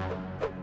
you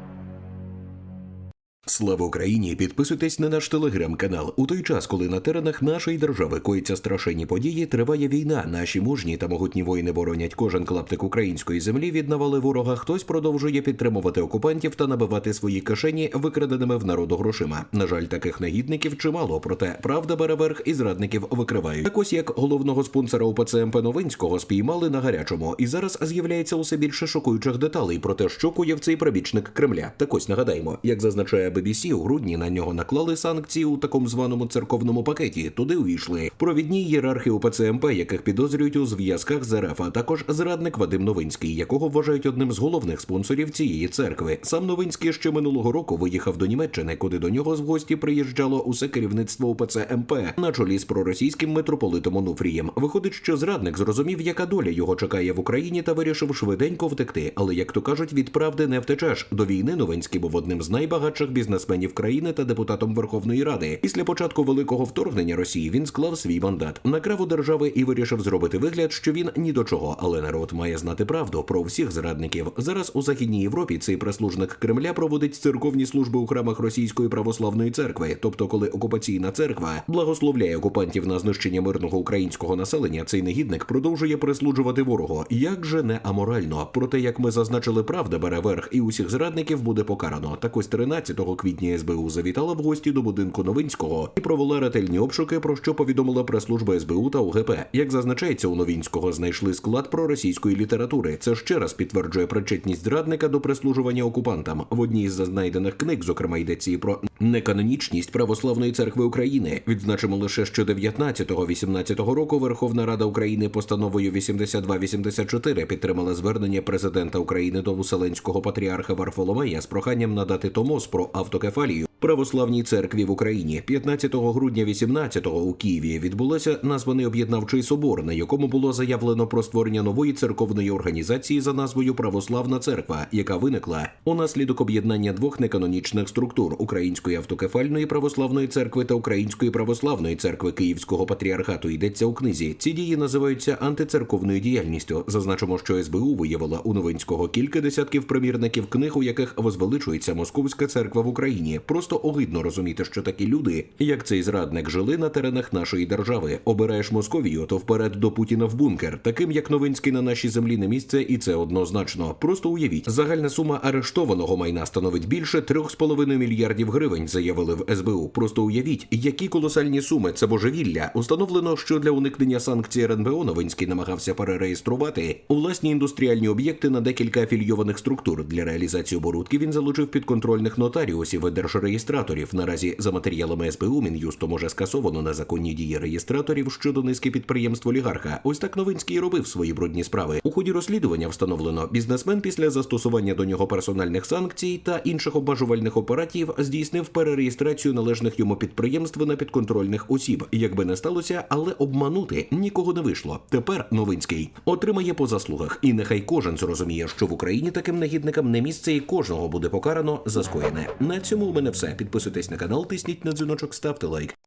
Слава Україні! Підписуйтесь на наш телеграм-канал. У той час, коли на теренах нашої держави коїться страшенні події, триває війна. Наші мужні та могутні воїни боронять кожен клаптик української землі від навали ворога. Хтось продовжує підтримувати окупантів та набивати свої кишені викраденими в народу грошима. На жаль, таких негідників чимало, проте правда бере верх і зрадників викривають. Так ось як головного спонсора УПЦ МП Новинського спіймали на гарячому, і зараз з'являється усе більше шокуючих деталей про те, що коїв цей прибічник Кремля. Так ось нагадаємо, як зазначає BBC, у грудні на нього наклали санкції у такому званому церковному пакеті. Туди увійшли провідні ієрархи УПЦ МП, яких підозрюють у зв'язках з РФ, а також зрадник Вадим Новинський, якого вважають одним з головних спонсорів цієї церкви. Сам Новинський ще минулого року виїхав до Німеччини, куди до нього з гості приїжджало усе керівництво УПЦ МП на чолі з проросійським митрополитом Онуфрієм. Виходить, що зрадник зрозумів, яка доля його чекає в Україні, та вирішив швиденько втекти. Але як то кажуть, від правди не втечеш. До війни Новинський був одним з найбагатших бізнесменів країни та депутатом Верховної Ради. Після початку великого вторгнення Росії він склав свій мандат, накрав у держави і вирішив зробити вигляд, що він ні до чого. Але народ має знати правду про всіх зрадників. Зараз у західній Європі цей прислужник Кремля проводить церковні служби у храмах Російської православної церкви. Тобто, коли окупаційна церква благословляє окупантів на знищення мирного українського населення, цей негідник продовжує прислужувати ворогу. Як же не аморально? Проте, як ми зазначили, правда бере верх, і усіх зрадників буде покарано. Так ось 13 квітня СБУ завітала в гості до будинку Новинського і провела ретельні обшуки, про що повідомила прес-служба СБУ та УГП. Як зазначається, у Новинського знайшли склад проросійської літератури. Це ще раз підтверджує причетність зрадника до прислужування окупантам. В одній з знайдених книг, зокрема, йдеться і про неканонічність православної церкви України. Відзначимо лише, що 19-18 року Верховна Рада України постановою 8284 підтримала звернення президента України до Вселенського патріарха Варфоломея з проханням надати томос про autografo ali. Православній церкві в Україні. 15 грудня 18-го у Києві відбулося названий об'єднавчий собор, на якому було заявлено про створення нової церковної організації за назвою Православна церква, яка виникла унаслідок об'єднання двох неканонічних структур Української автокефальної православної церкви та Української православної церкви Київського патріархату. Йдеться у книзі. Ці дії називаються антицерковною діяльністю. Зазначимо, що СБУ виявила у Новинського кілька десятків примірників книг, у яких возвеличується Московська церква в Україні. Просто огидно розуміти, що такі люди, як цей зрадник, жили на теренах нашої держави. Обираєш Московію, то вперед до Путіна в бункер. Таким як Новинський на нашій землі не місце, і це однозначно. Просто уявіть, загальна сума арештованого майна становить більше 3,5 мільярдів гривень, заявили в СБУ. Просто уявіть, які колосальні суми це божевілля. Установлено, що для уникнення санкцій РНБО Новинський намагався перереєструвати у власні індустріальні об'єкти на декілька афільйованих структур. Для реалізації оборудки він залучив підконтрольних нотаріусів і держреєстраторів. Наразі за матеріалами СБУ Мін'юстом уже скасовано незаконні дії реєстраторів щодо низки підприємств олігарха. Ось так Новинський робив свої брудні справи. У ході розслідування встановлено, бізнесмен після застосування до нього персональних санкцій та інших обмежувальних оператів здійснив перереєстрацію належних йому підприємств на підконтрольних осіб. Якби не сталося, але обманути нікого не вийшло. Тепер Новинський отримає по заслугах, і нехай кожен зрозуміє, що в Україні таким негідникам не місце, і кожного буде покарано за скоєне. На цьому у мене все. Підписуйтесь на канал, тисніть на дзвіночок, ставте лайк.